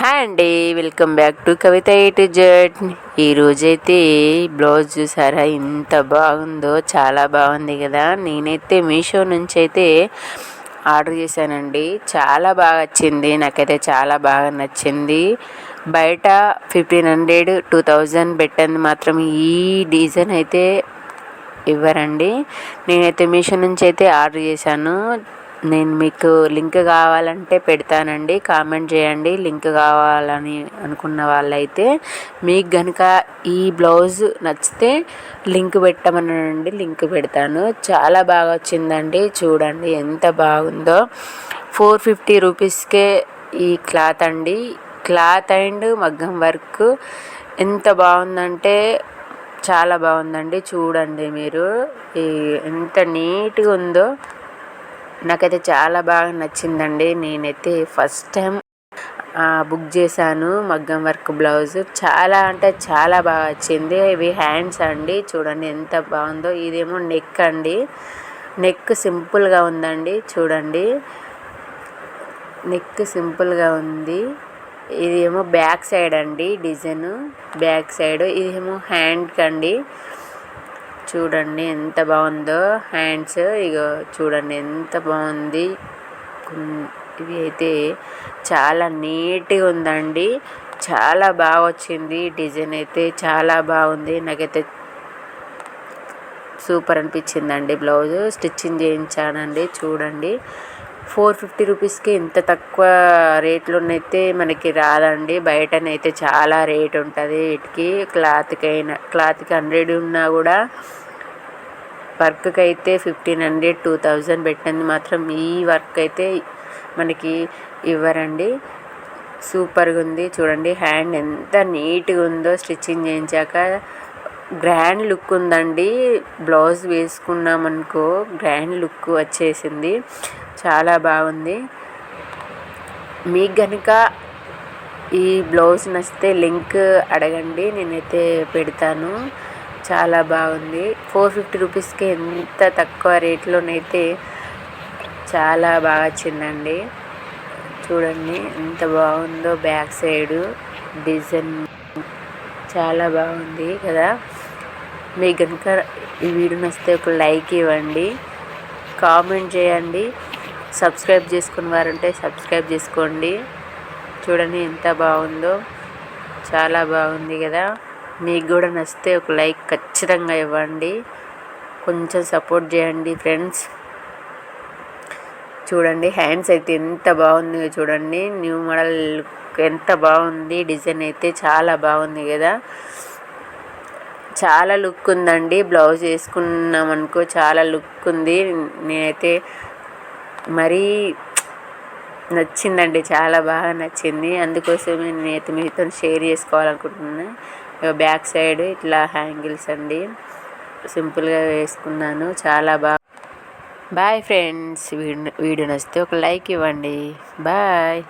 Hi అండి welcome back to Kavitha eight Z ఈరోజైతే blouse చూసారా ఇంత బాగుందో చాలా బాగుంది కదా. నేనైతే మీషో నుంచి అయితే ఆర్డర్ చేశానండి. చాలా బాగా వచ్చింది నాకైతే చాలా బాగా నచ్చింది. బయట ఫిఫ్టీన్ హండ్రెడ్ టూ థౌజండ్ పెట్టింది మాత్రం ఈ డిజైన్ అయితే ఇవ్వరండి. నేనైతే మీషో నుంచి అయితే ఆర్డర్ చేశాను. నేను మీకు లింక్ కావాలంటే పెడతానండి. కామెంట్ చేయండి. లింక్ కావాలని అనుకున్న వాళ్ళైతే మీకు కనుక ఈ బ్లౌజ్ నచ్చితే లింక్ పెట్టమనండి. లింక్ పెడతాను. చాలా బాగా వచ్చిందండి. చూడండి ఎంత బాగుందో. ఫోర్ ఫిఫ్టీ రూపీస్కే ఈ క్లాత్ అండి. క్లాత్ అండ్ మగ్గం వర్క్ ఎంత బాగుందంటే చాలా బాగుందండి. చూడండి మీరు. ఈ ఎంత నీట్గా ఉందో. నాకైతే చాలా బాగా నచ్చిందండి. నేనైతే ఫస్ట్ టైం బుక్ చేశాను. మగ్గం వర్క్ బ్లౌజ్. చాలా అంటే చాలా బాగా వచ్చింది. ఇవి హ్యాండ్స్ అండి. చూడండి ఎంత బాగుందో. ఇదేమో నెక్ అండి. నెక్ సింపుల్గా ఉందండి. చూడండి. నెక్ సింపుల్గా ఉంది. ఇది ఏమో బ్యాక్ సైడ్ అండి డిజైన్. బ్యాక్ సైడ్ ఇదేమో హ్యాండ్కి అండి. చూడండి ఎంత బాగుందో. హ్యాండ్స్ ఇగో చూడండి ఎంత బాగుంది. ఇది అయితే చాలా నీట్గా ఉందండి. చాలా బాగా వచ్చింది. డిజైన్ అయితే చాలా బాగుంది. నాకైతే సూపర్ అనిపించిందండి బ్లౌజ్. స్టిచ్చింగ్ చేయించానండి. చూడండి. ఫోర్ ఫిఫ్టీ రూపీస్కి ఇంత తక్కువ రేట్లోనైతే మనకి రాదండి. బయటనైతే చాలా రేట్ ఉంటుంది వీటికి. క్లాత్కి అయినా క్లాత్కి హండ్రెడ్ ఉన్నా కూడా వర్క్కి అయితే ఫిఫ్టీన్ హండ్రెడ్ టూ థౌజండ్ పెట్టింది మాత్రం ఈ వర్క్ అయితే మనకి ఇవ్వరండి. సూపర్గా ఉంది చూడండి హ్యాండ్ ఎంత నీట్గా ఉందో స్టిచ్చింగ్ చేయించాక గ్రాండ్ లుక్ ఉందండి. బ్లౌజ్ వేసుకున్నామనుకో గ్రాండ్ లుక్ వచ్చేసింది. చాలా బాగుంది. మీకు కనుక ఈ బ్లౌజ్ నచ్చితే లింక్ అడగండి. నేనైతే పెడతాను. చాలా బాగుంది. ఫోర్ ఫిఫ్టీ రూపీస్కి ఎంత తక్కువ రేట్లోనైతే చాలా బాగా వచ్చిందండి. చూడండి ఎంత బాగుందో బ్యాక్ సైడు డిజైన్. చాలా బాగుంది కదా. మీకు కనుక ఈ వీడియో నచ్చితే ఒక లైక్ ఇవ్వండి కామెంట్ చేయండి సబ్స్క్రైబ్ చేసుకున్న వారంటే సబ్స్క్రైబ్ చేసుకోండి. చూడండి ఎంత బాగుందో చాలా బాగుంది కదా. మీకు కూడా నచ్చితే ఒక లైక్ ఖచ్చితంగా ఇవ్వండి. కొంచెం సపోర్ట్ చేయండి ఫ్రెండ్స్. చూడండి హ్యాండ్స్ అయితే ఎంత బాగుంది చూడండి. న్యూ మోడల్ ఎంత బాగుంది డిజైన్ అయితే చాలా బాగుంది కదా. చాలా లుక్ ఉందండి. బ్లౌజ్ వేసుకున్నాం అనుకో చాలా లుక్ ఉంది. నేనైతే మరీ నచ్చిందండి. చాలా బాగా నచ్చింది. అందుకోసమే నేనైతే మీతో షేర్ చేసుకోవాలనుకుంటున్నాను బ్యాక్ సైడ్ ఇట్లా హ్యాంగిల్స్ అండి. సింపుల్గా వేసుకున్నాను. చాలా బాగా బాయ్ ఫ్రెండ్స్. వీడియో వీడియో నచ్చితే ఒక లైక్ ఇవ్వండి. బాయ్.